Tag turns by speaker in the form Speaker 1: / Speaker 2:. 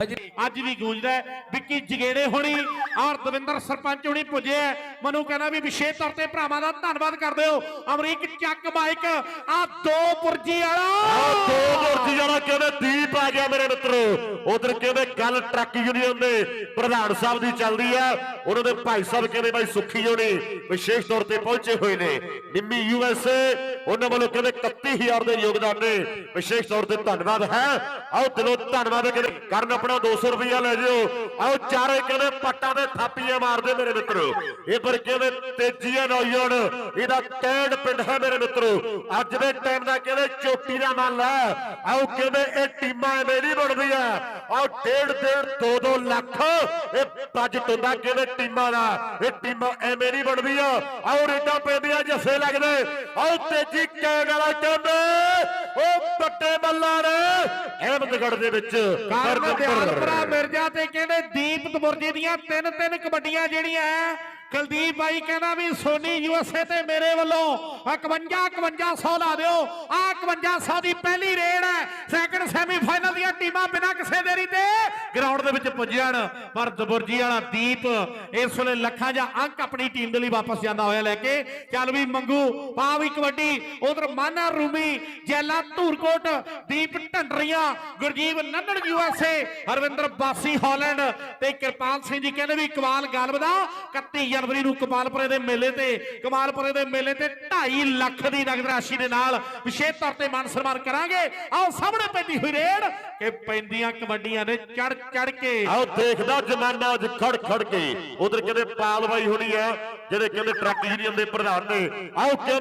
Speaker 1: ਅੱਜ ਵੀ ਗੂੰਜਦਾ ਹੈ ਵਿੱਕੀ ਜਗੇੜੇ ਹੋਣੀ ਔਰ ਦਵਿੰਦਰ ਸਰਪੰਚ ਹੋਣੀ ਪੁੱਜਿਆ ਮੈਨੂੰ ਕਹਿੰਦਾ ਵੀ ਵਿਸ਼ੇਸ਼ ਤੌਰ ਤੇ ਭਰਾਵਾਂ ਦਾ ਧੰਨਵਾਦ ਕਰਦੇ ਹੋ। ਅਮਰੀਕ ਚੱਕ ਮਾਈਕ। ਆ ਦੋ ਪੁਰਜੀ
Speaker 2: ਆਹ
Speaker 1: ਵਾਲਾ
Speaker 2: ਦੋ ਮੁਰਤੀ ਜਾਣਾ ਕਹਿੰਦੇ ਦੀਪ ਆ ਗਿਆ ਮੇਰੇ ਮਿੱਤਰੋ। ਉਧਰ ਕਹਿੰਦੇ ਗੱਲ ਟਰੱਕ ਯੂਨੀਅਨ ਦੇ ਪ੍ਰਧਾਨ ਸਾਹਿਬ ਦੀ ਚੱਲਦੀ ਆ। ਉਹਨਾਂ ਦੇ ਭਾਈ ਸਾਹਿਬ ਕਹਿੰਦੇ ਭਾਈ ਸੁੱਖੀ ਹੋਣੀ ਵਿਸ਼ੇਸ਼ ਤੌਰ ਤੇ ਪਹੁੰਚੇ ਹੋਏ ਨੇ। ਨਿੰਮੀ ਯੂਐਸਏ ਉਹਨਾਂ ਵੱਲੋਂ ਕਹਿੰਦੇ 31000 ਦੇ ਯੋਗਦਾਨ ਨੇ। ਵਿਸ਼ੇਸ਼ ਤੌਰ ਤੇ ਧੰਨਵਾਦ ਹੈ। ਆਓ ਦਿਲੋਂ ਧੰਨਵਾਦ ਕਹਿੰਦੇ ਕਰਨ ਆਪਣਾ 200 ਰੁਪਇਆ ਲੈ ਜਿਓ। ਆਓ ਚਾਰੇ ਕਹਿੰਦੇ ਪੱਟਾਂ ਤੇ ਥਾਪੀਆਂ ਮਾਰਦੇ ਮੇਰੇ ਮਿੱਤਰੋ। ਇਹ ਪਰ ਕਹਿੰਦੇ ਤੇਜੀਆ ਨੌਜਵਾਨ ਇਹਦਾ ਕੈਂਡ ਪਿੰਡ ਹੈ ਮੇਰੇ ਮਿੱਤਰੋ। ਅੱਜ ਦੇ ਟਾਈਮ ਦਾ ਕਹਿੰਦੇ ਚੋਟੀ ਦਾ ਮੱਲ ਹੈ। ਆਓ ਕਹਿੰਦੇ ਇਹ ਟੀਮਾਂ ਐਵੇਂ ਨਹੀਂ ਬਣਦੀਆਂ। ਆਓ ਡੇਢ ਡੇਢ 2-2 ਲੱਖ ਇਹ ਬਜਟ ਹੁੰਦਾ ਕਹਿੰਦੇ ਟੀਮਾਂ ਦਾ। ਇਹ ਟੀਮਾਂ ਐਵੇਂ ਨਹੀਂ ਬਣਦੀਆਂ। ਆਓ ਰੇਡਾਂ ਪੈਂਦੀਆਂ ਜੱਸੇ ਲੱਗਦੇ। ਆਓ ਤੇਜੀ ਕੈਂਡ ਵਾਲਾ ਕਹਿੰਦੇ ਉਹ ਵੱਡੇ ਮੱਲਾਂ ਨੇ ਅਹਿਮਦਗੜ੍ਹ ਦੇ ਵਿੱਚ।
Speaker 1: ਕਾਰਨ। ਦਿਆਲਪੁਰਾ ਮਿਰਜ਼ਾ ਤੇ ਕਹਿੰਦੇ ਦੀਪ ਤਬੁਰਜੀ ਦੀਆਂ ਤਿੰਨ ਤਿੰਨ ਕਬੱਡੀਆਂ ਜਿਹੜੀਆਂ ਕੁਲਦੀਪ ਬਾਈ ਕਹਿੰਦਾ ਵੀ ਸੋਨੀ ਯੂਐਸਏ ਤੇ ਮੇਰੇ ਵੱਲੋਂ 51 5100 ਲਾ ਦਿਓ। ਆ 5100 ਦੀ ਪਹਿਲੀ ਰੇਡ ਹੈ। ਸੈਕੰਡ ਸੈਮੀਫਾਈਨਲ ਦੀਆਂ ਟੀਮਾਂ ਬਿਨਾਂ ਕਿਸੇ ਦੇਰੀ ਤੇ ਗਰਾਊਂਡ ਦੇ ਵਿੱਚ ਪੁੱਜਣ ਪਰ ਤਬੁਰਜੀ ਵਾਲਾ ਦੀਪ ਇਸ ਵੇਲੇ ਲੱਖਾਂ ਜਾਂ ਅੰਕ ਆਪਣੀ ਟੀਮ ਦੇ ਲਈ ਵਾਪਸ ਜਾਂਦਾ ਹੋਇਆ ਲੈ ਕੇ। ਚੱਲ ਵੀ ਮੰਗੂ ਪਾ ਵੀ ਕਬੱਡੀ। ਉਧਰ ਮਾਨਾ ਰੂਮੀ, ਜੈਲਾ ਧੂਰਕੋਟ, ਦੀਪ ਢੰਡਰੀਆਂ ਗੁਰਜੀਵ ਨੰਨੜ ਯੂਐਸਏ ਹਰਵਿੰਦਰ ਬਾਸੀ ਹਾਲੈਂਡ ਤੇ ਕਿਰਪਾਲ ਸਿੰਘ ਜੀ ਕਹਿੰਦੇ ਵੀ ਕਮਾਲ ਗਾਲਬ ਦਾ 31 ਜਨਵਰੀ ਨੂੰ ਕਮਾਲਪੁਰੇ ਦੇ ਮੇਲੇ ਤੇ ਕਮਾਲਪੁਰੇ ਦੇ ਮੇਲੇ ਤੇ 2.5 ਲੱਖ ਦੀ ਨਗਦ ਰਾਸ਼ੀ ਦੇ ਨਾਲ ਵਿਸ਼ੇਸ਼ ਤੌਰ ਤੇ ਮਾਨ ਸਨਮਾਨ ਕਰਾਂਗੇ। ਆਓ ਸਾਹਮਣੇ ਪੈਂਦੀ ਹੋਈ ਕਿ ਪੈਂਦੀਆਂ ਕਬੱਡੀਆਂ ਨੇ ਚੜ ਚੜ ਕੇ।
Speaker 2: ਆਓ ਦੇਖਦਾ ਜਮਾਨਾ ਅੱਜ ਖੜ ਖੜ ਕੇ। ਉਧਰ ਕਹਿੰਦੇ ਪਾਲ ਬਾਈ ਹੋਣੀ ਆ ਜਿਹੜੇ ਕਹਿੰਦੇ ਟਰੱਕ ਯੂਨੀਅਨ ਦੇ ਪ੍ਰਧਾਨ ਨੇ। ਆਓ ਕਹਿੰਦੇ